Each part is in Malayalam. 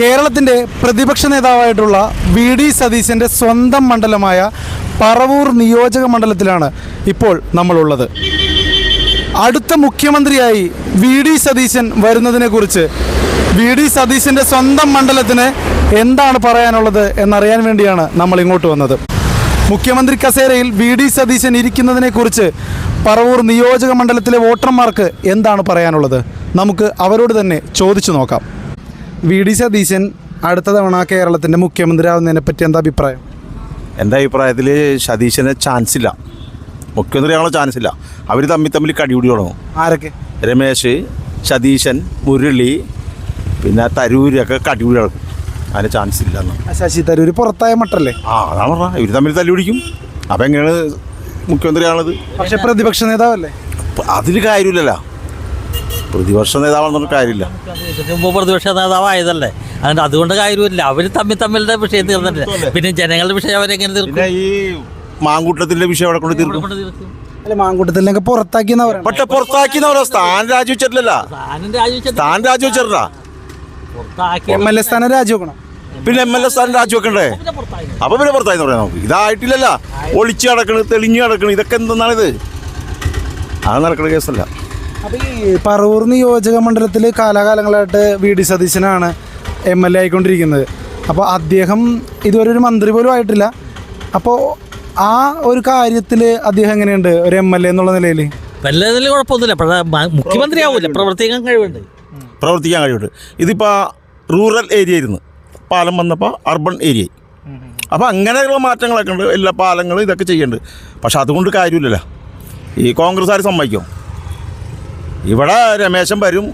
കേരളത്തിന്റെ പ്രതിപക്ഷ നേതാവായിട്ടുള്ള വി ഡി സതീശന്റെ സ്വന്തം മണ്ഡലമായ പറവൂർ നിയോജക മണ്ഡലത്തിലാണ് ഇപ്പോൾ നമ്മളുള്ളത്. അടുത്ത മുഖ്യമന്ത്രിയായി വി ഡി സതീശൻ വരുന്നതിനെക്കുറിച്ച് വി ഡി സതീശന്റെ സ്വന്തം മണ്ഡലത്തിന് എന്താണ് പറയാനുള്ളത് എന്നറിയാൻ വേണ്ടിയാണ് നമ്മൾ ഇങ്ങോട്ട് വന്നത്. മുഖ്യമന്ത്രി കസേരയിൽ വി ഡി സതീശൻ ഇരിക്കുന്നതിനെക്കുറിച്ച് പറവൂർ നിയോജക മണ്ഡലത്തിലെ വോട്ടർമാർക്ക് എന്താണ് പറയാനുള്ളത്? നമുക്ക് അവരോട് തന്നെ ചോദിച്ചു നോക്കാം. വി ഡി സതീശൻ അടുത്ത തവണ കേരളത്തിന്റെ മുഖ്യമന്ത്രി ആവുന്നതിനെ പറ്റി എന്താ അഭിപ്രായം? എന്റെ അഭിപ്രായത്തിൽ സതീശന് ചാൻസ് ഇല്ല. മുഖ്യമന്ത്രി ആണോ ചാൻസ് ഇല്ല. അവർ തമ്മിൽ തമ്മിൽ കടിപിടി തുടങ്ങും. ആരൊക്കെ? രമേശ് സതീശൻ മുരളി പിന്നെ തരൂരൊക്കെ കടിപിടി തുടങ്ങും അതിന് ചാൻസ് ഇല്ലെന്ന് ശശി തരൂർ പുറത്തായ മട്ടല്ലേ? ആ അതാണ് പറഞ്ഞത് ഇവർ തമ്മിൽ തല്ലി പിടിക്കും. അപ്പം എങ്ങനെയാണ് മുഖ്യമന്ത്രിയാണത് പക്ഷേ പ്രതിപക്ഷ നേതാവല്ലേ? അതിൽ കാര്യമില്ലല്ലോ. പ്രതിപക്ഷ നേതാവാണെന്ന് കാര്യമില്ല. ഇതിന് മുമ്പ് പ്രതിപക്ഷ നേതാവായതല്ലേ. അതുകൊണ്ട് അതുകൊണ്ട് കാര്യമില്ല. അവർ തമ്മിൽ തമ്മിലുള്ള വിഷയം തീർന്നിട്ടില്ല. പിന്നെ ജനങ്ങളുടെ വിഷയം അവരെങ്ങനെ തീർക്കും? പിന്നെ ഈ മാങ്കൂട്ടത്തിന്റെ വിഷയം അവിടെ കൊണ്ട് തീർക്കും? അല്ല മാങ്കൂട്ടത്തിലൊക്കെ പുറത്താക്കിയെന്നാ പറയുന്നത്. പക്ഷെ പുറത്താക്കിയെന്ന് പറയാം സ്ഥാനം രാജിവെച്ചിട്ടില്ലല്ലോ. സ്ഥാനം രാജിവെച്ചിട്ട് എം എൽ എ സ്ഥാനം രാജിവെക്കണം. പിന്നെ എം എൽ എ സ്ഥാനം രാജിവെക്കണ്ടേ? അപ്പൊ പിന്നെ പുറത്തായി പറയാം നമുക്ക്. ഇതായിട്ടില്ലല്ല. ഒളിച്ചു കിടക്കണ് തെളിഞ്ഞു കിടക്കണ് ഇതൊക്കെ എന്തെന്നാണിത്? അത് നടക്കണ കേസല്ല. അപ്പോൾ ഈ പറവൂർ നിയോജക മണ്ഡലത്തിൽ കാലാകാലങ്ങളായിട്ട് വി ഡി സതീശനാണ് എം എൽ എ ആയിക്കൊണ്ടിരിക്കുന്നത്. അപ്പോൾ അദ്ദേഹം ഇതുവരെ ഒരു മന്ത്രി പോലും ആയിട്ടില്ല. അപ്പോൾ ആ ഒരു കാര്യത്തിൽ അദ്ദേഹം എങ്ങനെയുണ്ട്? ഒരു എം എൽ എ എന്നുള്ള നിലയിൽ വല്ലതിൽ കുഴപ്പമൊന്നുമില്ല. പക്ഷേ മുഖ്യമന്ത്രി പ്രവർത്തിക്കാൻ കഴിവുണ്ട്. പ്രവർത്തിക്കാൻ കഴിയുണ്ട് ഇതിപ്പോൾ റൂറൽ ഏരിയ ആയിരുന്നു. പാലം വന്നപ്പോൾ അർബൻ ഏരിയ അപ്പോൾ അങ്ങനെയുള്ള മാറ്റങ്ങളൊക്കെ ഉണ്ട്. എല്ലാ പാലങ്ങളും ഇതൊക്കെ ചെയ്യുന്നുണ്ട് പക്ഷെ അതുകൊണ്ട് കാര്യമില്ലല്ലോ. ഈ കോൺഗ്രസ്സുകാർ സമ്മതിക്കും? ഇവിടെ രമേശൻ വരും.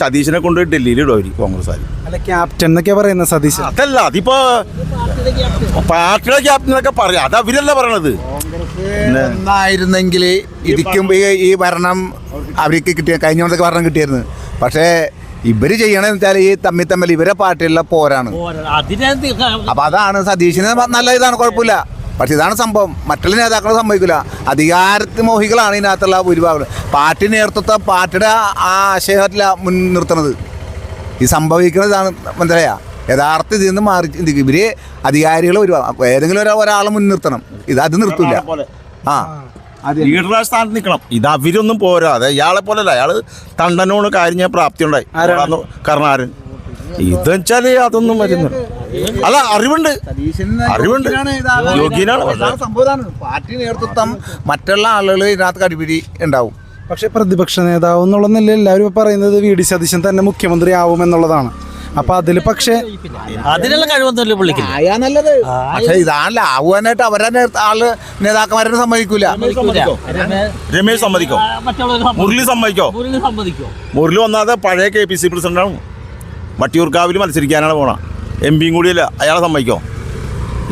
സതീശിനെ കൊണ്ട് ഡൽഹിയിൽ ഇടും അവർ കോൺഗ്രസ്സുകാർ അല്ല ക്യാപ്റ്റൻ എന്നൊക്കെ പറയുന്നത് സതീശൻ? അതല്ല അതിപ്പോ പാർട്ടിയുടെ ക്യാപ്റ്റൻ എന്നൊക്കെ പറയാം. അത് അവരല്ല പറയണത്? എന്നായിരുന്നെങ്കിൽ ഇരിക്കും ഈ ഭരണം അവർക്ക് കിട്ടിയ കഴിഞ്ഞ കൊണ്ടൊക്കെ ഭരണം കിട്ടിയിരുന്നു പക്ഷേ ഇവർ ചെയ്യണമെന്ന് വെച്ചാൽ ഈ തമ്മിൽ തമ്മിൽ ഇവരെ പാർട്ടിയുള്ള പോരാണ്. അതിനെ അപ്പൊ അതാണ് സതീശിന് നല്ല ഇതാണ് കുഴപ്പമില്ല. പക്ഷെ ഇതാണ് സംഭവം. മറ്റുള്ള നേതാക്കൾ സംഭവിക്കില്ല അധികാരത്തിൽ മോഹികളാണ് ഇതിനകത്തുള്ള ഭൂരിഭാഗം. പാർട്ടി നേതൃത്വത്തെ പാർട്ടിയുടെ ആ ആശയത്തില മുൻ നിർത്തുന്നത്. ഈ സംഭവിക്കുന്നതാണ് ഇതാണ് മനസ്സിലായ. യഥാർത്ഥ ഇതിൽ നിന്ന് മാറി ചിന്തിക്കും. ഇവർ അധികാരികൾ ഒരു ഏതെങ്കിലും ഒരാൾ ഒരാളെ മുൻ നിർത്തണം. ഇത് അത് നിർത്തില്ല ആ. ലീഡറുടെ സ്ഥാനത്ത് നിൽക്കണം. ഇത് അവരൊന്നും പോരാതെ ഇയാളെ ഇയാളെ പോലല്ല. അയാൾ തണ്ടനോട് കാര്യം പ്രാപ്തി ഉണ്ടായി കർണാരൻ ഇത് വെച്ചാൽ അതൊന്നും വരുന്നില്ല. അല്ല അറിവുണ്ട്. അറിവുണ്ട്. യോഗ്യനാണ് പാർട്ടി നേതൃത്വം മറ്റുള്ള ആളുകൾ ഇതിനകത്ത് കടിപിടി ഉണ്ടാവും. പക്ഷെ പ്രതിപക്ഷ നേതാവ് എന്നുള്ള നിലയിൽ എല്ലാവരും പറയുന്നത് വി ഡി സതീശൻ തന്നെ മുഖ്യമന്ത്രി ആവും എന്നുള്ളതാണ്. അപ്പൊ അതിൽ പക്ഷേ അതിനുള്ള കഴിവൊന്നുമില്ല പുള്ളിക്കില്ല ആയാ നല്ലത്. പക്ഷെ ഇതാണല്ലോ ആവുവാനായിട്ട് അവരെ ആൾ നേതാക്കന്മാരെ സമ്മതിക്കൂല. രമേശ് സമ്മതിക്കോ? മുരളി സമ്മതിക്കോ? മുരളി വന്നാതെ പഴയ കെ പി സി പ്രസിഡന്റാണ് വട്ടിയൂർക്കാവിൽ മത്സരിക്കാനാണ് പോണ എം പിയും കൂടിയല്ല അയാളെ സമ്മതിക്കോ?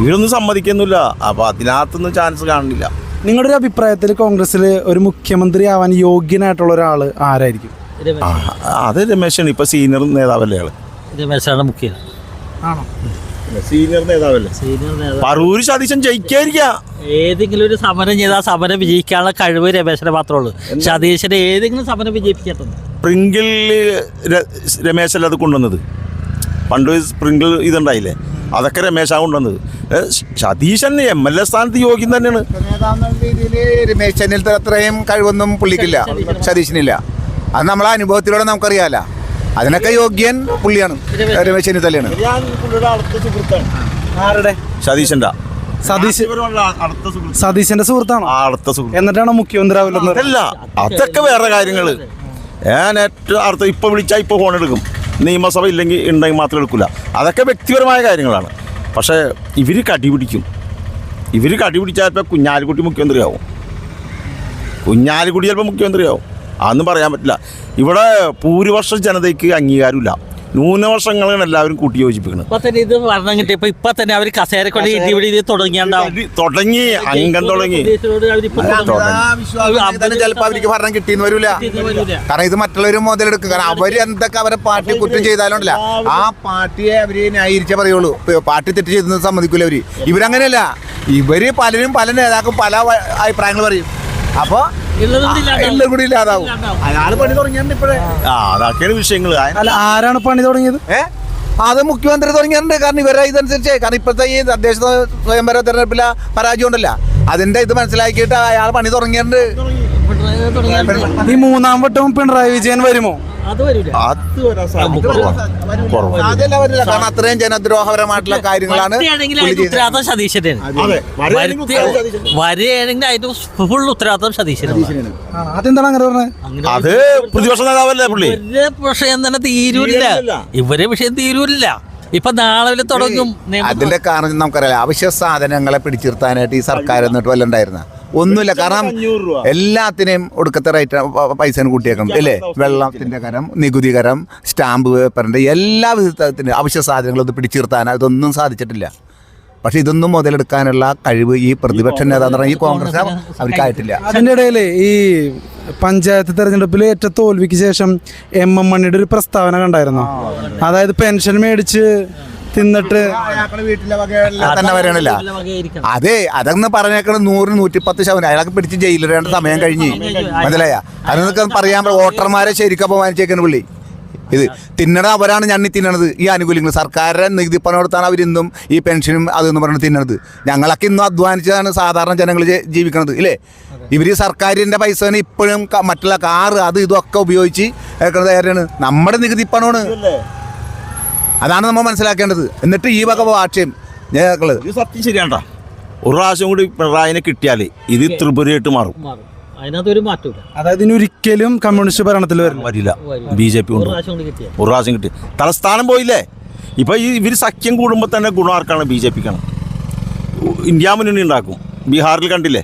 ഇവരൊന്നും സമ്മതിക്കുന്നില്ല അപ്പോൾ അതിനകത്തൊന്നും ചാൻസ് കാണുന്നില്ല. നിങ്ങളുടെ ഒരു അഭിപ്രായത്തിൽ കോൺഗ്രസ്സിൽ ഒരു മുഖ്യമന്ത്രി ആവാൻ യോഗ്യനായിട്ടുള്ള ഒരാൾ ആരായിരിക്കും? അത് രമേശാണ്. ഇപ്പൊ സീനിയർ നേതാവല്ലേ ആൾ രമേശാണ് മുഖ്യ. ആണോ? സീനിയർ നേതാവല്ലേ? സീനിയർ നേതാവ്. പറൂര് സതീശൻ ജയിക്കായിരിക്കാ ഏതെങ്കിലും ഒരു സമരം ചെയ്താൽ സമരം വിജയിക്കാനുള്ള കഴിവ് രമേശനെ മാത്രമേ ഉള്ളൂ. സതീശനെ ഏതെങ്കിലും സമരം വിജയിപ്പിക്കാത്ത സ്പ്രിങ്കിൾ രമേശല്ല അത് കൊണ്ടുവന്നത്? പണ്ട് സ്പ്രിങ്കിൾ ഇതുണ്ടായില്ലേ? അതൊക്കെ രമേശാണ് കൊണ്ടുവന്നത്. സതീശൻ എം എൽ എ സ്ഥാനത്ത് യോഗ്യം തന്നെയാണ്. രമേശ് ചെന്നിൽ അത്രയും കഴിവൊന്നും പുള്ളിക്കില്ല. സതീശനില്ല. അത് നമ്മളെ അനുഭവത്തിലൂടെ നമുക്കറിയാലോ. അതിനൊക്കെ യോഗ്യൻ പുള്ളിയാണ്. രമേശ്. ചെന്നിത്തലയാണ്. ആരുടെ? സതീശന്റെ സതീശ്. സുഹൃത്താണ്. ആ അടുത്ത സുഹൃത്ത്. എന്നിട്ടാണോ മുഖ്യമന്ത്രി അതൊക്കെ വേറെ കാര്യങ്ങൾ ഞാൻ ഏറ്റവും അടുത്ത ഇപ്പൊ വിളിച്ചാ ഇപ്പൊ ഫോൺ എടുക്കും നിയമസഭ ഇല്ലെങ്കിൽ ഉണ്ടെങ്കിൽ മാത്രം എടുക്കില്ല അതൊക്കെ വ്യക്തിപരമായ കാര്യങ്ങളാണ്. പക്ഷേ ഇവർ കടിപിടിക്കും ഇവർ കടിപിടിച്ചാൽ ഇപ്പോൾ കുഞ്ഞാലിക്കുട്ടി മുഖ്യമന്ത്രിയാവും. കുഞ്ഞാലിക്കുട്ടി ചിലപ്പോൾ മുഖ്യമന്ത്രിയാവും. അതൊന്നും പറയാൻ പറ്റില്ല. ഇവിടെ ഭൂരിപക്ഷ ജനതയ്ക്ക് അംഗീകാരമില്ല. ന്യൂനപക്ഷങ്ങളാണ് എല്ലാവരും കൂട്ടി യോജിപ്പിക്കുന്നത് ഇപ്പൊ തന്നെ ഇത് ഭരണം കിട്ടിയപ്പോ ഇപ്പൊ തന്നെ അവർ കസേര കൊണ്ട് ഇടിപിടി ഇത് തുടങ്ങിയാണ്ടാവും. തുടങ്ങി അംഗം തുടങ്ങി. ഉദ്ദേശത്തോട് അവരിപ്പോ ചിലപ്പോൾ അവർക്ക് ഭരണം കിട്ടിയെന്ന് വരില്ല കാരണം ഇത് മറ്റുള്ളവർ മുതലെടുക്കും. കാരണം അവർ എന്തൊക്കെ അവരെ പാർട്ടി കുറ്റം ചെയ്താലുണ്ടല്ല. ആ പാർട്ടിയെ അവർ ന്യായീകരിച്ചേ പറയുള്ളൂ. പാർട്ടി തെറ്റ് ചെയ്തെന്ന് സമ്മതിക്കൂല അവർ. ഇവരങ്ങനെയല്ല. ഇവർ പലരും പല നേതാക്കളും പല അഭിപ്രായങ്ങൾ പറയും. അപ്പൊ ഉള്ളതും കൂടി ഇല്ലാണ്ടാവും. എല്ലാം കൂടി ഇല്ലാതാവും. അയാൾ പണി ഇപ്പോഴേ. ആ അതൊക്കെയാണ് വിഷയങ്ങൾ. അല്ല ആരാണ് പണി തുടങ്ങിയത്? അത് മുഖ്യമന്ത്രി തുടങ്ങിയിട്ടുണ്ട് കാരണം ഇവരെ ഇതനുസരിച്ച്. കാരണം ഇപ്പോഴത്തെ ഈ തദ്ദേശ സ്വയംഭര തെരഞ്ഞെടുപ്പിലെ പരാജയം ഉണ്ടല്ല. അതിന്റെ ഇത് മനസ്സിലാക്കിയിട്ട് അയാൾ പണി തുടങ്ങിയിട്ടുണ്ട്. ഈ മൂന്നാം വട്ടവും പിണറായി വിജയൻ വരുമോ? കാരണം അത്രയും ജനദ്രോഹപരമായിട്ടുള്ള കാര്യങ്ങളാണ്. ഉത്തരവാദിത്തം സതീശനാണ് അതിന്റെ ഫുൾ ഉത്തരവാദിത്തം സതീശനാണ് അതെന്താണ് അങ്ങനെ പറഞ്ഞത് അത് പ്രതിപക്ഷ നേതാവല്ലേ പുള്ളി? ഇവരുടെ വിഷയം തന്നെ തീരൂല്ല. ഇവരെ വിഷയം തീരൂല്ല ഇപ്പൊ നാളെ തുടങ്ങും? അതിന്റെ കാരണം നമുക്കറിയാം അവശ്യ സാധനങ്ങളെ പിടിച്ചിരുത്താനായിട്ട് ഈ സർക്കാർ എന്നിട്ട് വല്ല ഉണ്ടായിരുന്ന? ഒന്നുമില്ല. കാരണം. എല്ലാത്തിനെയും ഒടുക്കത്തെ റേറ്റ് പൈസ കൂട്ടിയേക്കും അല്ലേ വെള്ളത്തിന്റെ കരം നികുതി കരം സ്റ്റാമ്പ് പേപ്പറിന്റെ എല്ലാ വിധത്തിന്റെ അവശ്യ സാധനങ്ങളും ഇത് പിടിച്ചിരുത്താൻ അതൊന്നും സാധിച്ചിട്ടില്ല. പക്ഷെ ഇതൊന്നും മുതലെടുക്കാനുള്ള കഴിവ് ഈ പ്രതിപക്ഷ നേതാന്ന് പറഞ്ഞാൽ ഈ കോൺഗ്രസ് അവർക്കായിട്ടില്ല അതിന്റെ ഇടയിൽ ഈ പഞ്ചായത്ത് തെരഞ്ഞെടുപ്പിൽ ഏറ്റ തോൽവിക്ക് ശേഷം എം എം മണിയുടെ ഒരു പ്രസ്താവന കണ്ടായിരുന്നു? അതായത് പെൻഷൻ മേടിച്ച് തിന്നിട്ട് തന്നെ വരണില്ല അതെ അതെന്ന് പറഞ്ഞേക്കണ നൂറ് നൂറ്റിപ്പത്ത് ശതമാനം. അയാളൊക്കെ പിടിച്ച് ജയിലിടേണ്ട സമയം കഴിഞ്ഞ്. മനസ്സിലായ? അതൊക്കെ പറയാൻ വോട്ടർമാരെ ശരിക്കും അപമാനിച്ചേക്കുന്ന പുള്ളി. ഇത് തിന്നണത് അവരാണ് ഞണ്ണി തിന്നണത്. ഈ ആനുകൂല്യങ്ങൾ സർക്കാരിന്റെ നികുതി പണം കൊടുത്താണ് അവരിന്നും ഈ പെൻഷനും അതെന്ന് പറഞ്ഞ് തിന്നണത്. ഞങ്ങളൊക്കെ ഇന്നും അധ്വാനിച്ചാണ് സാധാരണ ജനങ്ങൾ ജീവിക്കണത് ഇല്ലേ? ഇവർ ഈ സർക്കാരിന്റെ പൈസ തന്നെ ഇപ്പോഴും മറ്റുള്ള കാറ് അത് ഇതൊക്കെ ഉപയോഗിച്ച് ഏക്കണത് ആരാണ്? നമ്മുടെ നികുതി പണമാണ്. അതാണ് നമ്മൾ മനസ്സിലാക്കേണ്ടത്. എന്നിട്ട് ഈ വക ഭാഷ്യം ഞങ്ങൾ ഇത് സത്യം ശരിയാണ്ടാ. ഒരു പ്രാവശ്യം കൂടി പിണറായിനെ കിട്ടിയാൽ ഇത് ത്രിപുരയായിട്ട് മാറും. മാറും. അതിനകത്ത് ഒരു മാറ്റമില്ല അതായത് ഇനി ഒരിക്കലും കമ്മ്യൂണിസ്റ്റ് ഭരണത്തിൽ വരില്ല. ബി ജെ പി ഒരു ഉണ്ട് പ്രാവശ്യം ഒരു പ്രാവശ്യം കിട്ടി. തലസ്ഥാനം പോയില്ലേ? ഇപ്പൊ ഈ ഇവർ സഖ്യം കൂടുമ്പോൾ തന്നെ ഗുണമാർക്കാണ് ബി ജെ പിക്കാണ്? ഇന്ത്യ മുന്നണി ഉണ്ടാക്കും. ബീഹാറിൽ കണ്ടില്ലേ?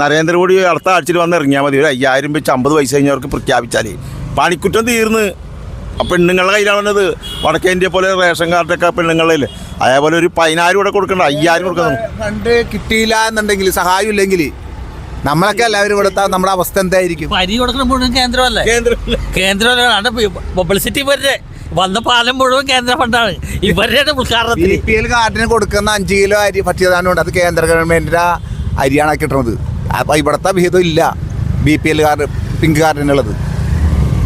നരേന്ദ്രമോദി അടുത്ത ആഴ്ചയിൽ വന്ന് ഇറങ്ങിയാൽ മതി. ഒരു അയ്യായിരം വെച്ച് അമ്പത് വയസ്സ് കഴിഞ്ഞവർക്ക് പ്രഖ്യാപിച്ചാൽ പണിക്കുറ്റം തീർന്ന്. ആ പെണ്ണുങ്ങളുടെ കയ്യിലാണത്. വടക്കേ ഇന്ത്യ പോലെ റേഷൻ കാർഡൊക്കെ പെണ്ണുങ്ങളിൽ അതേപോലെ ഒരു പതിനായിരം കൂടെ കൊടുക്കണ്ട. അയ്യായിരം കൊടുക്കണം ഫണ്ട് കിട്ടിയില്ല എന്നുണ്ടെങ്കിൽ സഹായം ഇല്ലെങ്കിൽ നമ്മളൊക്കെ എല്ലാവരും കൊടുത്താൽ നമ്മുടെ അവസ്ഥ എന്തായിരിക്കും? അരി കൊടുക്കുന്ന മുഴുവൻ കേന്ദ്രമല്ലേ? കേന്ദ്രം പബ്ലിസിറ്റി വരെ വന്ന പാലം മുഴുവൻ കേന്ദ്ര ഫണ്ടാണ്. ഇവരുടെ ബി പി എൽ കാർഡിന് കൊടുക്കുന്ന അഞ്ച് കിലോ അരി ഭക്ഷ്യധാനമുണ്ട് അത് കേന്ദ്ര ഗവൺമെന്റിന്റെ അരിയാണ് കിട്ടുന്നത് അപ്പൊ ഇവിടുത്തെ വിഹിതം ഇല്ല. B P L card pink കാർഡിനുള്ളത്.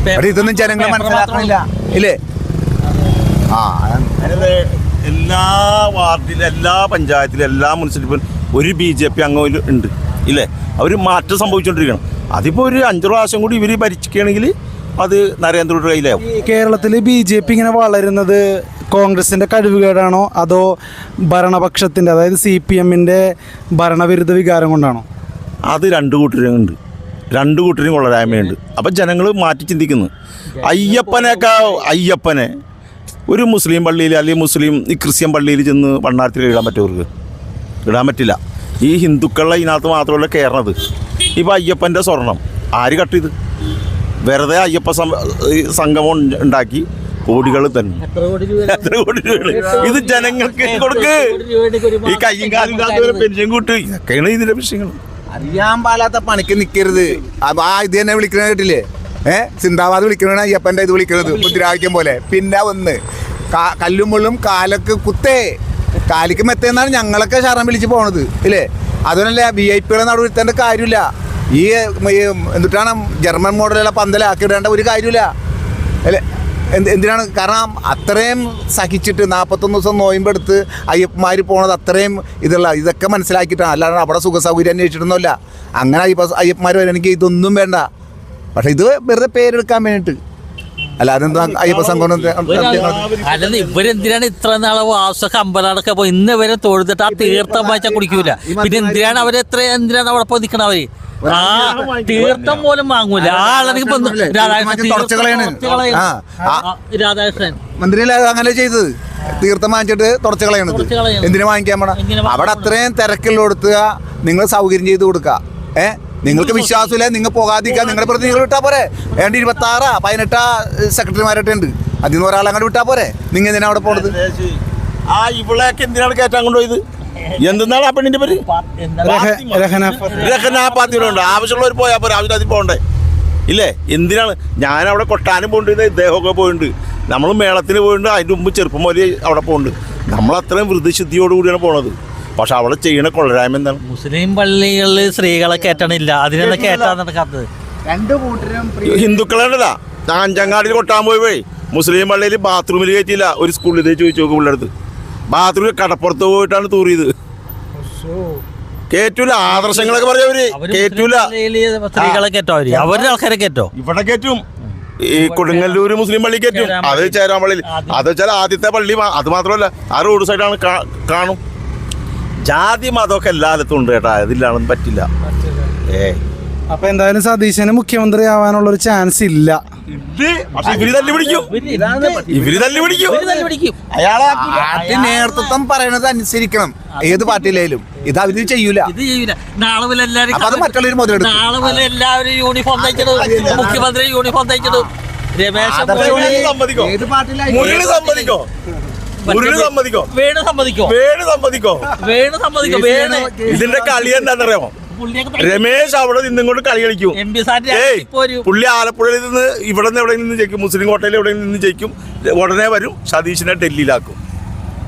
പക്ഷെ ഇതൊന്നും ജനങ്ങൾ മനസ്സിലാക്കുന്നില്ല ഇല്ലേ? ആ. എല്ലാ വാർഡിലും എല്ലാ പഞ്ചായത്തിലും എല്ലാ മുനിസിപ്പലും ഒരു ബി ജെ പി അംഗം ഉണ്ട്. ഇല്ലേ? അവർ മാറ്റം സംഭവിച്ചുകൊണ്ടിരിക്കണം അതിപ്പോൾ ഒരു അഞ്ചു പ്രാവശ്യം കൂടി ഇവർ ഭരിക്കുകയാണെങ്കിൽ അത് നരേന്ദ്രയുടെ കയ്യിലാവും. കേരളത്തിൽ ബി ജെ പി ഇങ്ങനെ വളരുന്നത് കോൺഗ്രസിന്റെ കഴിവുകേടാണോ? അതോ ഭരണപക്ഷത്തിന്റെ അതായത് സി പി എമ്മിന്റെ ഭരണവിരുദ്ധ വികാരം കൊണ്ടാണോ? അത് രണ്ട് കൂട്ടരും ഉണ്ട്. രണ്ട് കൂട്ടരും കൊള്ളരായ്മയുണ്ട്. അപ്പം ജനങ്ങൾ മാറ്റി ചിന്തിക്കുന്നു. അയ്യപ്പനേക്കാ അയ്യപ്പനെ ഒരു മുസ്ലിം പള്ളിയിൽ അല്ലെങ്കിൽ മുസ്ലിം ഈ ക്രിസ്ത്യൻ പള്ളിയിൽ ചെന്ന് വണ്ണാരത്തിൽ ഇടാൻ പറ്റുമവർക്ക് ഇടാൻ പറ്റില്ല. ഈ ഹിന്ദുക്കളുടെ ഇതിനകത്ത് മാത്രമല്ല കയറണത് ഇപ്പം അയ്യപ്പന്റെ സ്വർണം. ആര് കട്ട് ചെയ്ത്? വെറുതെ അയ്യപ്പ സംഗമം ഉണ്ടാക്കി കോടികൾ തന്നെ. എത്ര കോടി രൂപ രൂപയാണ് ഇത് ജനങ്ങൾക്ക് കൊടുക്ക്. ഈ കയ്യും കാലും ഇല്ലാത്തവരെ പെൻഷൻ കൂട്ട്. ഇതൊക്കെയാണ് ഇതിന്റെ വിഷയങ്ങൾ. അറിയാൻ പാലാത്ത പണിക്ക് നിൽക്കരുത് അപ്പൊ ആ ഇത് തന്നെ വിളിക്കണ കേട്ടില്ലേ? ഏഹ് സിന്താബാദ് വിളിക്കണ അയ്യപ്പന്റെ ഇത് വിളിക്കണത്. മുദ്രാവാക്യം പോലെ. പിന്നെ ഒന്ന് കാ- കല്ലും മുള്ളും കാലക്ക് കുത്തേ. കാലിക്ക് മെത്തേന്നാണ് ഞങ്ങളൊക്കെ ശരം വിളിച്ച് പോണത് ഇല്ലേ? അതുകൊണ്ടല്ലേ വി ഐ പികളെ നടുവിരുത്തേണ്ട കാര്യമില്ല. ഈ എന്നിട്ടാണ് ജർമ്മൻ മോഡലുള്ള പന്തലാക്കി ഇടേണ്ട ഒരു കാര്യമില്ല. അല്ലേ? എന്ത് എന്തിനാണ്? കാരണം അത്രയും സഹിച്ചിട്ട് നാൽപ്പത്തൊന്ന് ദിവസം നോയമ്പെടുത്ത് അയ്യപ്പന്മാർ പോണത് അത്രയും ഇതുള്ള ഇതൊക്കെ മനസ്സിലാക്കിയിട്ടാണ്. അല്ലാതെ അവിടെ സുഖ സൗകര്യം അന്വേഷിച്ചിട്ടൊന്നുമല്ല. അങ്ങനെ അയ്യപ്പ അയ്യപ്പന്മാർ വരണമെങ്കിൽ ഇതൊന്നും വേണ്ട. പക്ഷേ ഇത് വെറുതെ പേരെടുക്കാൻ വേണ്ടിയിട്ട്. അയ്യപ്പ സംഘം അല്ലെന്ന് ഇവരെന്തിനാണ് ഇത്ര നാളെ വാസൊക്കെ അമ്പലാടൊക്കെ പോയി. ഇന്ന് വരെ തൊഴുതിട്ട് ആ തീർത്ഥം വായിച്ചാൽ കുടിക്കൂല. പിന്നെ എന്തിനാണ് അവർ എത്ര എന്തിനാണ് അവിടെ പോയി നിക്കണ അവർ? ആ തീർത്ഥം പോലും വാങ്ങൂല. ആ ആളെനിക്ക് ഇപ്പൊ രാധാകൃഷ്ണൻ. ആ, അങ്ങനെ ചെയ്തത്. തീർത്ഥം വാങ്ങിച്ചിട്ട് തുടച്ച് കളയണത് എന്തിനു വാങ്ങിക്കാൻ പോണ? അവിടെ അത്രയും തിരക്കുള്ള കൊടുത്തുക നിങ്ങൾ സൗകര്യം ചെയ്ത് കൊടുക്കുക. ഏ? നിങ്ങൾക്ക് വിശ്വാസമില്ല നിങ്ങൾ പോകാതിരിക്കാൻ നിങ്ങളുടെ പ്രതി നിങ്ങൾ വിട്ടാ പോരെ? ഏണ്ട് ഇരുപത്തി ആറാ പതിനെട്ടാ സെക്രട്ടറിമാരായിട്ട് ഉണ്ട്. അതിൽ നിന്ന് ഒരാളെ അങ്ങോട്ട് വിട്ടാ പോരെ? നിങ്ങൾ എന്തിനാ അവിടെ പോണത്? ആ ഇവളെയൊക്കെ എന്തിനാണ് കയറ്റാൻ കൊണ്ടുപോയത്? എന്തെന്നാണ് ആ പെണ്ണിന്റെ പേര്? രഹനാപാത്തിയിലുണ്ട് ആവശ്യമുള്ളവർ പോയാൽ പോരാ ആവശ്യം അതിൽ പോകണ്ടേ ഇല്ലേ? എന്തിനാണ്? ഞാൻ അവിടെ കൊട്ടാനും പോയിട്ടുണ്ട് ഇദ്ദേഹമൊക്കെ പോയിട്ടുണ്ട് നമ്മൾ മേളത്തിന് പോയിട്ടുണ്ട് അതിന്റെ മുമ്പ് ചെറുപ്പം പോലെ അവിടെ പോകുന്നുണ്ട് നമ്മൾ അത്രയും വൃതിശുദ്ധിയോട് കൂടിയാണ് പോണത്. പക്ഷെ അവിടെ ചെയ്യണ കൊള്ളരായ്മ എന്താണ്? മുസ്ലിം പള്ളികളിൽ സ്ത്രീകളെ കയറ്റണില്ല. അതിനാണ് കയറ്റാൻ നടക്കാത്തത് രണ്ട് കൂട്ടരും ഹിന്ദുക്കളുണ്ടല്ല ഞാൻ അഞ്ചങ്ങാടിയിൽ കൊട്ടാൻ പോയി പോയി. മുസ്ലിം പള്ളിയിൽ ബാത്റൂമിൽ കയറ്റിയില്ല. ഒരു സ്കൂളിൽ ചോദിച്ചു നോക്കും പിള്ളേർത്ത് ബാത്റൂമിൽ കടപ്പുറത്ത് പോയിട്ടാണ് തൂറിയത്. കേറ്റൂല. ആദർശങ്ങളൊക്കെ പറഞ്ഞവര് അവർ കേറ്റൂല. സ്ത്രീകളെ കേട്ടോ അവർ അവരുടെ ആൾക്കാരെ കേട്ടോ ഇവിടെ കേറ്റും ഈ കൊടുങ്ങല്ലൂര് മുസ്ലിം പള്ളി കേറ്റും അത്. ചേരാൻ പള്ളിയിൽ. അത് വെച്ചാൽ ആദ്യത്തെ പള്ളി അത് മാത്രമല്ല ആ റോഡ് സൈഡാണ് കാണും. ജാതി മതമൊക്കെ എല്ലായിടത്തും ഉണ്ട് കേട്ടാ. ഇതില്ലാണെന്ന് പറ്റില്ല. ഏ. അപ്പൊ എന്തായാലും സതീശന് മുഖ്യമന്ത്രി ആവാനുള്ള ഒരു ചാൻസ് ഇല്ല. ഇവർ തല്ലി പിടിക്കും ഇവർ തല്ലി പിടിക്കും ഇവർ തന്നെ പിടിക്കും അയാളെ. പാർട്ടി നേതൃത്വം പറയണത് അനുസരിക്കണം. ഏത് പാർട്ടിയിലായാലും. ഇത് അവർ ചെയ്യൂല. ഇത് ചെയ്യൂല. നാളെ മുതൽ എല്ലാവരും അത് മറ്റുള്ളവര് മുതലെടുക്കും. നാളെ മുതൽ എല്ലാവരും യൂണിഫോം മുഖ്യമന്ത്രി യൂണിഫോം തയ്ച്ചിടും രമേശ് ഏത് പാർട്ടിയിലായാലും സമ്മതിക്കോ? സമ്മതിക്കോ? വേണു സമ്മതിക്കോ? വേണു സമ്മതിക്കോ? വേണു സമ്മതിക്കോ? വേണു. ഇതിന്റെ കളി എന്താണെന്നറിയാമോ രമേശ് അവിടെ നിന്നും കൊണ്ട് കളി കളിക്കും. പുള്ളി ആലപ്പുഴയിൽ നിന്ന് ഇവിടെ നിന്ന് എവിടെ നിന്ന് ജയിക്കും? മുസ്ലിം കോട്ടയിൽ എവിടെ നിന്ന് ജയിക്കും? ഉടനെ വരും സതീശിനെ ഡൽഹിയിലാക്കും.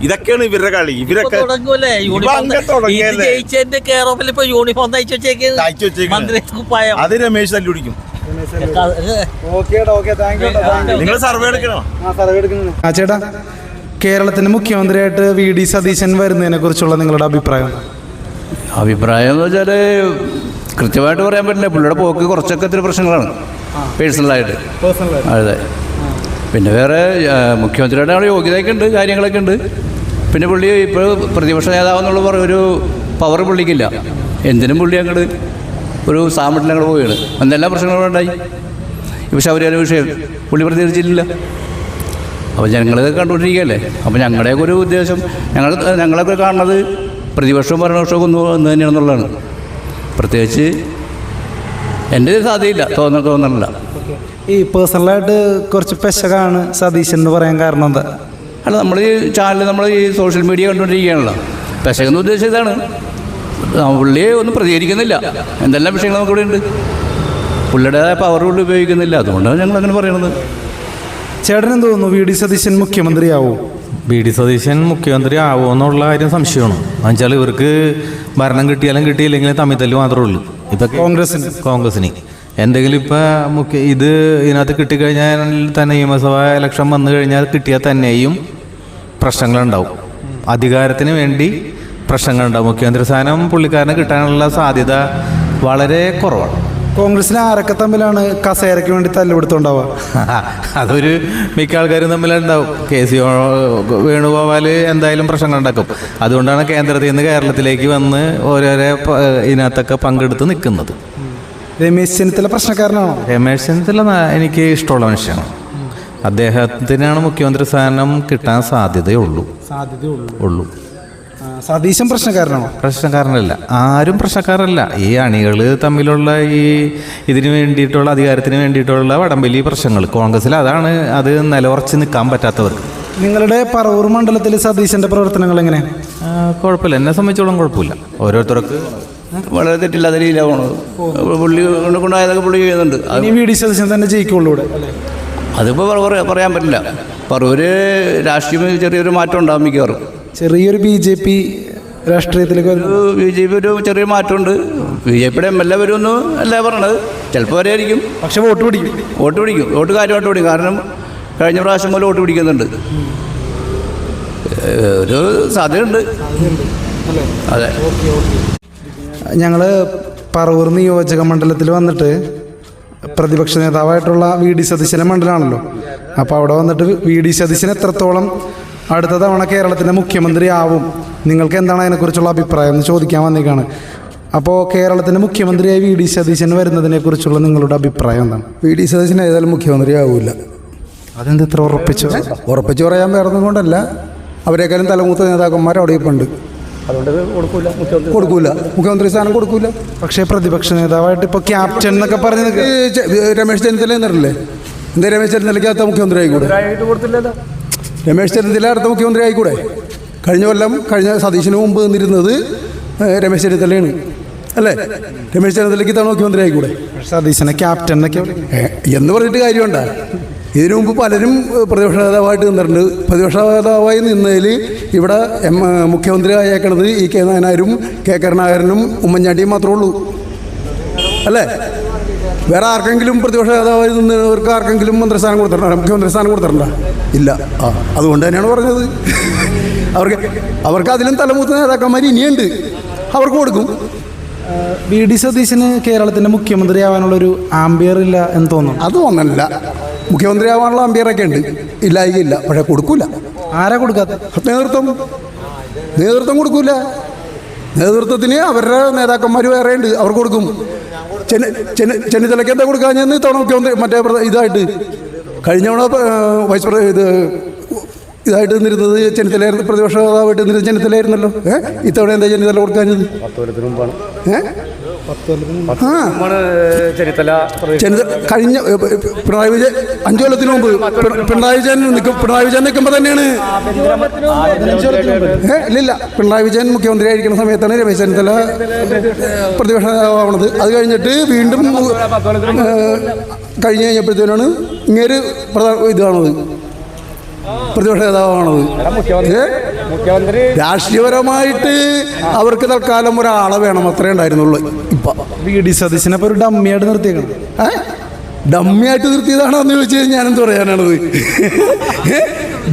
ഇതൊക്കെയാണ് ഇവരുടെ കളി. ഇവരൊക്കെ യൂണിഫോം അത് രമേശ് തല്ലി പിടിക്കും. നിങ്ങൾ സർവേ എടുക്കണോ? ആ ചേട്ടാ. കേരളത്തിന്റെ മുഖ്യമന്ത്രിയായിട്ട് വി ഡി സതീശൻ വരുന്നതിനെ കുറിച്ചുള്ള നിങ്ങളുടെ അഭിപ്രായം? അഭിപ്രായം എന്ന് വെച്ചാൽ കൃത്യമായിട്ട് പറയാൻ പറ്റില്ല. പുള്ളിയുടെ പോക്ക് കുറച്ചൊക്കെ ഇത്തിരി പ്രശ്നങ്ങളാണ്. പേഴ്സണലായിട്ട്. അതെ. പിന്നെ വേറെ മുഖ്യമന്ത്രിയുടെ അവിടെ യോഗ്യതയൊക്കെ ഉണ്ട് കാര്യങ്ങളൊക്കെ ഉണ്ട്. പിന്നെ പുള്ളി ഇപ്പോൾ പ്രതിപക്ഷ നേതാവെന്നുള്ള പറയും ഒരു പവർ പുള്ളിക്കില്ല. എന്തിനും പുള്ളി അങ്ങോട്ട് ഒരു സാമട്ടിൽ അങ്ങോട്ട് പോവുകയാണ് എന്തെല്ലാം പ്രശ്നങ്ങളുണ്ടായി ഇപ്പോൾ ശബരിമല വിഷയം പുള്ളി പ്രതികരിച്ചില്ല അപ്പോൾ ജനങ്ങളിതൊക്കെ കണ്ടുകൊണ്ടിരിക്കുകയല്ലേ? അപ്പോൾ ഞങ്ങളുടെയൊക്കെ ഒരു ഉദ്ദേശം ഞങ്ങൾ ഞങ്ങളൊക്കെ കാണുന്നത് പ്രതിപക്ഷവും ഭരണപക്ഷവും ഒന്ന് ഒന്ന് തന്നെയാണെന്നുള്ളതാണ്. പ്രത്യേകിച്ച് എന്റെ ഇത് സാധ്യതയില്ല തോന്ന തോന്നണില്ല. ഈ പേഴ്സണലായിട്ട് കുറച്ച് പെശകാണ് സതീശൻ എന്ന് പറയാൻ കാരണം എന്താ? അല്ല നമ്മൾ ഈ ചാനൽ നമ്മൾ ഈ സോഷ്യൽ മീഡിയ കണ്ടുകൊണ്ടിരിക്കുകയാണല്ലോ. പെശകെന്ന് ഉദ്ദേശിച്ചതാണ് ഇതാണ്. പുള്ളിയെ ഒന്നും പ്രതികരിക്കുന്നില്ല. എന്തെല്ലാം വിഷയങ്ങൾ നമുക്കിവിടെ ഉണ്ട് പുള്ളിയുടേതായ പവർ പുള്ളി ഉപയോഗിക്കുന്നില്ല. അതുകൊണ്ടാണ് ഞങ്ങൾ അങ്ങനെ പറയണത്. ചേട്ടൻ എന്ത് തോന്നുന്നു? വി ഡി സതീശൻ മുഖ്യമന്ത്രിയാവും? ബി ഡി സതീശൻ മുഖ്യമന്ത്രി ആവുമോ എന്നുള്ള കാര്യം സംശയമാണ്. എന്നുവെച്ചാൽ ഇവർക്ക് ഭരണം കിട്ടിയാലും കിട്ടിയില്ലെങ്കിലും തമ്മിൽ തല്ല് മാത്രമേ ഉള്ളൂ. ഇപ്പം കോൺഗ്രസിന്. കോൺഗ്രസിന്. എന്തെങ്കിലും ഇപ്പം മുഖ്യ ഇത് ഇതിനകത്ത് കിട്ടിക്കഴിഞ്ഞാൽ തന്നെ നിയമസഭാ ഇലക്ഷൻ വന്നു കഴിഞ്ഞാൽ കിട്ടിയാൽ തന്നെയും പ്രശ്നങ്ങളുണ്ടാവും. അധികാരത്തിന് വേണ്ടി പ്രശ്നങ്ങളുണ്ടാവും. മുഖ്യമന്ത്രി സ്ഥാനം പുള്ളിക്കാരന് കിട്ടാനുള്ള സാധ്യത വളരെ കുറവാണ്. കോൺഗ്രസിലെ ആരൊക്കെ തമ്മിലാണ് കസേരയ്ക്ക് വേണ്ടി തല്ലുപിടുത്തുണ്ടാവുക അതൊരു മിക്ക ആൾക്കാരും തമ്മിലുണ്ടാവും. കെ സി വേണുഗോപാൽ എന്തായാലും പ്രശ്നങ്ങൾ ഉണ്ടാക്കും. അതുകൊണ്ടാണ് കേന്ദ്രത്തിൽ നിന്ന് കേരളത്തിലേക്ക് വന്ന് ഓരോരോ ഇതിനകത്തൊക്കെ പങ്കെടുത്ത് നിൽക്കുന്നത്. രമേശ് ചെന്നിത്തല പ്രശ്നക്കാരനാണോ? രമേശ് ചെന്നിത്തല എനിക്ക് ഇഷ്ടമുള്ള മനുഷ്യനാണ്. അദ്ദേഹത്തിനാണ് മുഖ്യമന്ത്രി സ്ഥാനം കിട്ടാൻ സാധ്യതയുള്ളൂ. സാധ്യതയുള്ളൂ. ഉള്ളൂ. സതീശൻ പ്രശ്നക്കാരനാണോ? പ്രശ്നക്കാരനല്ല. ആരും പ്രശ്നക്കാരല്ല ഈ അണികൾ തമ്മിലുള്ള ഈ ഇതിനു വേണ്ടിയിട്ടുള്ള അധികാരത്തിന് വേണ്ടിയിട്ടുള്ള വടംവലി പ്രശ്നങ്ങൾ. കോൺഗ്രസ്സിൽ അതാണ് അത് നിലയുറച്ച് നിൽക്കാൻ പറ്റാത്തവർക്ക്. നിങ്ങളുടെ പറവൂർ മണ്ഡലത്തിൽ സതീശന്റെ പ്രവർത്തനങ്ങൾ എങ്ങനെ? കുഴപ്പമില്ല. എന്നെ സംബന്ധിച്ചോളം കുഴപ്പമില്ല. ഓരോരുത്തർക്ക് വളരെ തെറ്റില്ലാത്ത രീതിയിലാണ് പുള്ളി കൊണ്ട് കൊണ്ടായതൊക്കെ പുള്ളി ചെയ്യുന്നുണ്ട്. അത് വി ഡി സതീശൻ തന്നെ ജയിക്കുള്ളൂ ഇവിടെ അതിപ്പോൾ പറയാൻ പറ്റില്ല. പറവൂര് രാഷ്ട്രീയം ചെറിയൊരു മാറ്റം ഉണ്ടാവും മിക്കവാറും. ചെറിയൊരു ബി ജെ പി രാഷ്ട്രീയത്തിലേക്ക് ഒരു ബി ജെ പി ഒരു ചെറിയ മാറ്റമുണ്ട്. ബി ജെ പിയുടെ എം എൽ എ വരുമെന്ന് അല്ല പറയണത്. ചിലപ്പോൾ വരെയായിരിക്കും. പക്ഷെ വോട്ട് പിടിക്കും. വോട്ട് പിടിക്കും. വോട്ട് കാര്യമായിട്ട് പിടിക്കും. കാരണം കഴിഞ്ഞ പ്രാവശ്യം പോലെ വോട്ട് പിടിക്കുന്നുണ്ട്. ഒരു സാധ്യതയുണ്ട്. അതെ. ഞങ്ങൾ പറവൂർ നിയോജക മണ്ഡലത്തിൽ വന്നിട്ട് പ്രതിപക്ഷ നേതാവായിട്ടുള്ള വി ഡി സതീശന്റെ മണ്ഡലമാണല്ലോ അപ്പോൾ അവിടെ വന്നിട്ട് വി ഡി സതീശൻ എത്രത്തോളം അടുത്ത തവണ കേരളത്തിന്റെ മുഖ്യമന്ത്രി ആവും. നിങ്ങൾക്ക് എന്താണ് അതിനെക്കുറിച്ചുള്ള അഭിപ്രായം? എന്ന് ചോദിക്കാൻ വന്നേക്കാണ്. അപ്പോൾ കേരളത്തിന്റെ മുഖ്യമന്ത്രിയായി വി ഡി സതീശൻ വരുന്നതിനെക്കുറിച്ചുള്ള നിങ്ങളുടെ അഭിപ്രായം എന്താണ്? വി ഡി സതീശൻ ഏതായാലും മുഖ്യമന്ത്രി ആവില്ല അതെന്ത് ഇത്ര ഉറപ്പിച്ചു? ഉറപ്പിച്ച് പറയാൻ വേറൊന്നും കൊണ്ടല്ല. അവരെക്കാളും തലമൂത്ത നേതാക്കന്മാർ അവിടെ ഇപ്പം ഉണ്ട് കൊടുക്കൂല. മുഖ്യമന്ത്രി സ്ഥാനം കൊടുക്കൂല. പക്ഷേ പ്രതിപക്ഷ നേതാവായിട്ട് ഇപ്പോൾ ക്യാപ്റ്റൻ എന്നൊക്കെ പറഞ്ഞ് നിൽക്കുക രമേശ് ചെന്നിത്തല എന്നറിയില്ലേ എന്താ രമേശ് ചെന്നിത്തലയ്ക്ക് അടുത്ത മുഖ്യമന്ത്രി ആയിക്കൂടെ രമേശ് ചെന്നിത്തല അടുത്ത മുഖ്യമന്ത്രി ആയിക്കൂടെ കഴിഞ്ഞ കൊല്ലം കഴിഞ്ഞ സതീശന് മുമ്പ് നിന്നിരുന്നത് രമേശ് ചെന്നിത്തലയാണ്. അല്ലേ? രമേശ് ചെന്നിത്തലയ്ക്ക് തവണ മുഖ്യമന്ത്രി ആയിക്കൂടെ സതീശനെ ക്യാപ്റ്റൻ എന്നൊക്കെ എന്ന് പറഞ്ഞിട്ട് കാര്യമുണ്ട്? ഇതിനു മുമ്പ് പലരും പ്രതിപക്ഷ നേതാവായിട്ട് നിന്നിട്ടുണ്ട്. പ്രതിപക്ഷ നേതാവായി നിന്നതിൽ ഇവിടെ എം മുഖ്യമന്ത്രി ആയേക്കണത് ഇ കെ നായനാരും കെ കരുണാകരനും ഉമ്മൻചാണ്ടിയും മാത്രമേ ഉള്ളൂ. അല്ലേ? വേറെ ആർക്കെങ്കിലും പ്രതിപക്ഷ നേതാവായി നിന്നവർക്ക് ആർക്കെങ്കിലും മന്ത്രിസ്ഥാനം കൊടുത്തിട്ടുണ്ടോ? മുഖ്യമന്ത്രി സ്ഥാനം കൊടുത്തിട്ടുണ്ടോ? ഇല്ല. ആ അതുകൊണ്ട് തന്നെയാണ് പറഞ്ഞത്. അവർക്ക് അവർക്ക് അതിലും തലമൂത്ത നേതാക്കന്മാർ ഇനിയുണ്ട്. അവർക്ക് കൊടുക്കും. വി ഡി സതീശന് കേരളത്തിന്റെ മുഖ്യമന്ത്രിയാവാനുള്ള ഒരു ആംബിയർ ഇല്ല എന്ന് തോന്നുന്നു. അത് ഒന്നല്ല. മുഖ്യമന്ത്രിയാവാനുള്ള അമ്പിയറൊക്കെ ഉണ്ട്. ഇല്ലായികയില്ല പക്ഷേ കൊടുക്കൂല. ആരാ കൊടുക്കാത്ത നേതൃത്വം. നേതൃത്വം കൊടുക്കൂല. നേതൃത്വത്തിന് അവരുടെ നേതാക്കന്മാർ വേറെ ഉണ്ട് അവർ കൊടുക്കും. ചെന്നി ചെന്നി ചെന്നിത്തലയ്ക്ക് എന്താ കൊടുക്കാൻ തവണ മുഖ്യമന്ത്രി മറ്റേ ഇതായിട്ട്. കഴിഞ്ഞ തവണ പ്ര- വൈസ് ഇത് ഇതായിട്ട് നിന്നിരുന്നത് ചെന്നിത്തലായിരുന്നു പ്രതിപക്ഷ നേതാവായിട്ട് നിന്നിരുന്നത് ചെന്നിത്തലായിരുന്നല്ലോ ഏ? ഇത്തവണ എന്താ ചെന്നിത്തല കൊടുക്കാഞ്ഞത്? കഴിഞ്ഞ പിണറായി വിജയൻ അഞ്ചു കൊല്ലത്തിന് മുമ്പ് പിണറായി വിജയൻ നിൽക്കും പിണറായി വിജയൻ നിൽക്കുമ്പോൾ തന്നെയാണ്. ഏ, ഇല്ലില്ല. പിണറായി വിജയൻ മുഖ്യമന്ത്രി ആയിരിക്കുന്ന സമയത്താണ് രമേശ് ചെന്നിത്തല പ്രതിപക്ഷ നേതാവണത് അത് കഴിഞ്ഞിട്ട് വീണ്ടും കഴിഞ്ഞ് കഴിഞ്ഞപ്പോഴത്തേനാണ് ഇങ്ങേര് പ്രധാന ഇതാണത് പ്രതിപക്ഷ നേതാവാണത്? മുഖ്യമന്ത്രി രാഷ്ട്രീയപരമായിട്ട് അവർക്ക് തൽക്കാലം ഒരാളെ വേണം അത്രേ ഉണ്ടായിരുന്നുള്ളൂ ഇപ്പൊ. വി ഡി സതീശനെ ഒരു ഡമ്മിയായിട്ട് നിർത്തിയേക്കണം. ഏ? ഡമ്മിയായിട്ട് നിർത്തിയതാണോ എന്ന് ചോദിച്ചു കഴിഞ്ഞാൽ ഞാനെന്ത് പറയാനാണത്?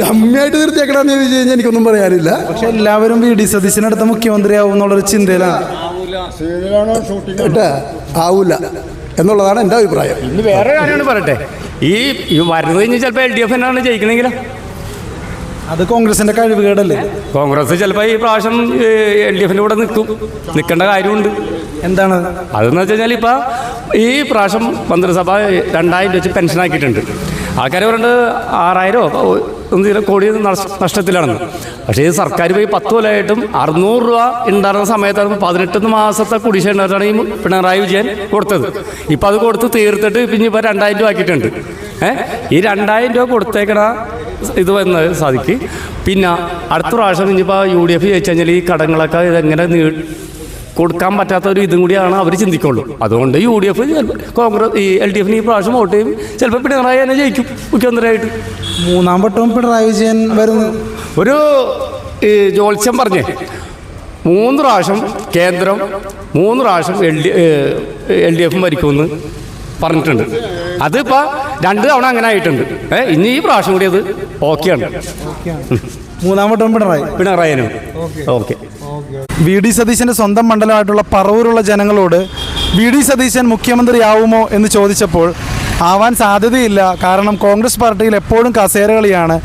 ഡമ്മിയായിട്ട് നിർത്തിയേക്കണമെന്ന് ചോദിച്ചു കഴിഞ്ഞാൽ എനിക്കൊന്നും പറയാനില്ല. പക്ഷെ എല്ലാവരും വി ഡി സതീശനെ അടുത്ത മുഖ്യമന്ത്രിയാവും എന്നുള്ളൊരു ചിന്തയിലാണ്. കേട്ടാ ആവൂല എന്നുള്ളതാണ് എന്റെ അഭിപ്രായം. ഇനി വേറെ കാര്യമാണ് പറയട്ടെ. ഈ വരുന്നത് കഴിഞ്ഞ് ചിലപ്പോൾ എൽ ഡി എഫ് തന്നെയാണ് ജയിക്കണമെങ്കിൽ അത് കോൺഗ്രസിന്റെ കഴിവുകേടല്ലേ? കോൺഗ്രസ് ചിലപ്പോൾ ഈ പ്രാവശ്യം എൽ ഡി എഫിന്റെ കൂടെ നിൽക്കും. നിൽക്കേണ്ട കാര്യമുണ്ട്. എന്താണ്? അതെന്ന് വെച്ച് കഴിഞ്ഞാൽ ഇപ്പൊ ഈ പ്രാവശ്യം മന്ത്രിസഭ രണ്ടായിരം വെച്ച് പെൻഷൻ ആക്കിയിട്ടുണ്ട്. ആൾക്കാർ പറഞ്ഞിട്ട് ആറായിരോ എന്തെങ്കിലും കോടി നഷ്ട- നഷ്ടത്തിലാണെന്ന്. പക്ഷേ ഈ സർക്കാർ പോയി പത്ത് കൊല്ലമായിട്ടും അറുന്നൂറ് രൂപ ഉണ്ടായിരുന്ന സമയത്താണ് പതിനെട്ട് മാസത്തെ കുടിശ്ശ ഉണ്ടായിട്ടാണ് ഈ പിണറായി വിജയൻ കൊടുത്തത്. ഇപ്പം അത് കൊടുത്ത് തീർത്തിട്ട് പിന്നെ ഇപ്പോൾ രണ്ടായിരം രൂപ ആക്കിയിട്ടുണ്ട്. ഈ രണ്ടായിരം രൂപ കൊടുത്തേക്കണ ഇത് വന്ന് സാധിക്കും. പിന്നെ അടുത്ത പ്രാവശ്യം ഇനിയിപ്പോൾ യു ഡി എഫ് ജയിച്ചു കഴിഞ്ഞാൽ ഈ കടങ്ങളൊക്കെ ഇതെങ്ങനെ നീ കൊടുക്കാൻ പറ്റാത്ത ഒരു ഇതും കൂടിയാണ് അവർ ചിന്തിക്കുള്ളൂ. അതുകൊണ്ട് യു ഡി എഫ് കോൺഗ്രസ് ഈ എൽ ഡി എഫിന് ഈ പ്രാവശ്യം വോട്ട് ചെയ്യും. ചിലപ്പോൾ പിണറായി തന്നെ ജയിക്കും മുഖ്യമന്ത്രിയായിട്ട്. മൂന്നാം വട്ടവും പിണറായി വിജയൻ വരുന്നു. ഒരു ജോത്സ്യം പറഞ്ഞേ. മൂന്ന് പ്രാവശ്യം കേന്ദ്രം മൂന്ന് പ്രാവശ്യം എൽ ഡി എൽ ഡി എഫും ഭരിക്കുമെന്ന് പറഞ്ഞിട്ടുണ്ട്. അതിപ്പോൾ രണ്ട് തവണ അങ്ങനെ ആയിട്ടുണ്ട്. ഏ ഇനി ഈ പ്രാവശ്യം കൂടി അത് ഓക്കെയാണ്. മൂന്നാം പിണറായി. പിണറായിനും ഓക്കെ. വി ഡി സതീശന്റെ സ്വന്തം മണ്ഡലമായിട്ടുള്ള പറവൂരുള്ള ജനങ്ങളോട് വി ഡി സതീശൻ മുഖ്യമന്ത്രിയാവുമോ എന്ന് ചോദിച്ചപ്പോൾ ആവാൻ സാധ്യതയില്ല. കാരണം കോൺഗ്രസ് പാർട്ടിയിൽ എപ്പോഴും കസേരകളിയാണ്.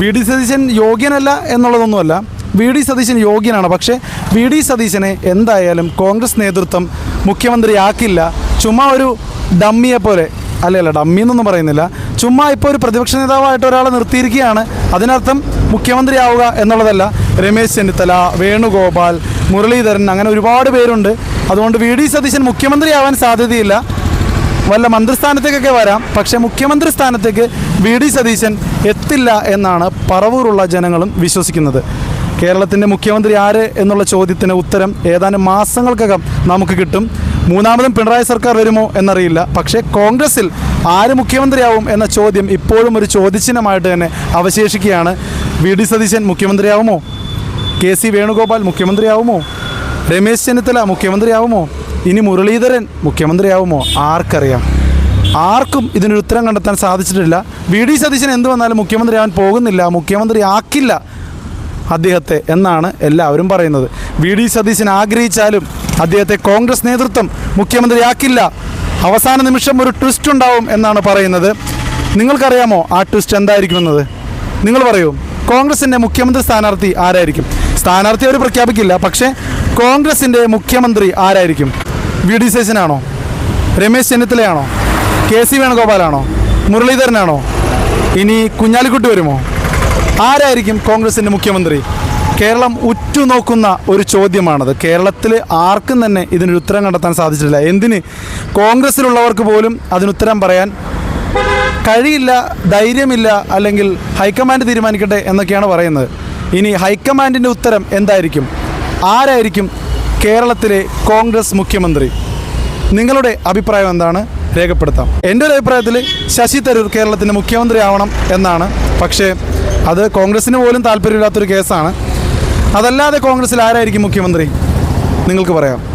വി ഡി സതീശൻ യോഗ്യനല്ല എന്നുള്ളതൊന്നുമല്ല. വി ഡി സതീശൻ യോഗ്യനാണ്. പക്ഷേ വി ഡി സതീശനെ എന്തായാലും കോൺഗ്രസ് നേതൃത്വം മുഖ്യമന്ത്രിയാക്കില്ല. ചുമ്മാ ഒരു ഡമ്മിയെ പോലെ അല്ലല്ല ഡമ്മി എന്നൊന്നും പറയുന്നില്ല. ചുമ്മാ ഇപ്പോൾ ഒരു പ്രതിപക്ഷ നേതാവായിട്ട് ഒരാളെ നിർത്തിയിരിക്കുകയാണ്. അതിനർത്ഥം മുഖ്യമന്ത്രിയാവുക എന്നുള്ളതല്ല. രമേശ് ചെന്നിത്തല വേണുഗോപാൽ മുരളീധരൻ അങ്ങനെ ഒരുപാട് പേരുണ്ട്. അതുകൊണ്ട് വി ഡി സതീശൻ മുഖ്യമന്ത്രിയാവാൻ സാധ്യതയില്ല. വല്ല മന്ത്രിസ്ഥാനത്തേക്കൊക്കെ വരാം. പക്ഷേ മുഖ്യമന്ത്രി സ്ഥാനത്തേക്ക് വി ഡി സതീശൻ എത്തില്ല എന്നാണ് പറവൂറുള്ള ജനങ്ങളും വിശ്വസിക്കുന്നത്. കേരളത്തിന്റെ മുഖ്യമന്ത്രി ആര് എന്നുള്ള ചോദ്യത്തിന് ഉത്തരം ഏതാനും മാസങ്ങൾക്കകം നമുക്ക് കിട്ടും. മൂന്നാമതും പിണറായി സർക്കാർ വരുമോ എന്നറിയില്ല. പക്ഷേ കോൺഗ്രസിൽ ആര് മുഖ്യമന്ത്രിയാവും എന്ന ചോദ്യം ഇപ്പോഴും ഒരു ചോദ്യചിഹ്നമായിട്ട് തന്നെ അവശേഷിക്കുകയാണ്. വി. ഡി. സതീശൻ മുഖ്യമന്ത്രിയാവുമോ? കെ. സി. വേണുഗോപാൽ മുഖ്യമന്ത്രിയാവുമോ? രമേശ് ചെന്നിത്തല മുഖ്യമന്ത്രിയാവുമോ? ഇനി മുരളീധരൻ മുഖ്യമന്ത്രിയാവുമോ? ആർക്കറിയാം. ആർക്കും ഇതിനൊരു ഉത്തരം കണ്ടെത്താൻ സാധിച്ചിട്ടില്ല. വി. ഡി. സതീശൻ എന്ത് വന്നാലും മുഖ്യമന്ത്രിയാവാൻ പോകുന്നില്ല മുഖ്യമന്ത്രി ആക്കില്ല അദ്ദേഹത്തെ എന്നാണ് എല്ലാവരും പറയുന്നത്. വി. ഡി. സതീശൻ ആഗ്രഹിച്ചാലും അദ്ദേഹത്തെ കോൺഗ്രസ് നേതൃത്വം മുഖ്യമന്ത്രിയാക്കില്ല. അവസാന നിമിഷം ഒരു ട്വിസ്റ്റ് ഉണ്ടാവും എന്നാണ് പറയുന്നത്. നിങ്ങൾക്കറിയാമോ ആ ട്വിസ്റ്റ് എന്തായിരിക്കും എന്തായിരിക്കുമെന്നത് നിങ്ങൾ പറയൂ. കോൺഗ്രസിന്റെ മുഖ്യമന്ത്രി സ്ഥാനാർത്ഥി ആരായിരിക്കും? സ്ഥാനാർത്ഥി അവർ പ്രഖ്യാപിക്കില്ല. പക്ഷേ കോൺഗ്രസിന്റെ മുഖ്യമന്ത്രി ആരായിരിക്കും? വി ഡി സതീശനാണോ രമേശ് ചെന്നിത്തലയാണോ? കെ സി വേണുഗോപാലാണോ? മുരളീധരനാണോ? ഇനി കുഞ്ഞാലിക്കുട്ടി വരുമോ? ആരായിരിക്കും കോൺഗ്രസിന്റെ മുഖ്യമന്ത്രി? കേരളം ഉറ്റുനോക്കുന്ന ഒരു ചോദ്യമാണത്. കേരളത്തിൽ ആർക്കും തന്നെ ഇതിനൊരു ഉത്തരം കണ്ടെത്താൻ സാധിച്ചിട്ടില്ല. എന്തിന്? കോൺഗ്രസ്സിലുള്ളവർക്ക് പോലും അതിനുത്തരം പറയാൻ കഴിയില്ല ധൈര്യമില്ല അല്ലെങ്കിൽ ഹൈക്കമാൻഡ് തീരുമാനിക്കട്ടെ എന്നൊക്കെയാണ് പറയുന്നത്. ഇനി ഹൈക്കമാൻഡിന്റെ ഉത്തരം എന്തായിരിക്കും? ആരായിരിക്കും കേരളത്തിലെ കോൺഗ്രസ് മുഖ്യമന്ത്രി? നിങ്ങളുടെ അഭിപ്രായം എന്താണ്? രേഖപ്പെടുത്താം. എന്റെ ഒരു അഭിപ്രായത്തിൽ ശശി തരൂർ കേരളത്തിന്റെ മുഖ്യമന്ത്രി ആവണം എന്നാണ്. പക്ഷേ അത് കോൺഗ്രസ്സിന് പോലും താല്പര്യമില്ലാത്തൊരു കേസാണ്. അതല്ലാതെ കോൺഗ്രസിൽ ആരായിരിക്കും മുഖ്യമന്ത്രി? നിങ്ങൾക്ക് പറയാം.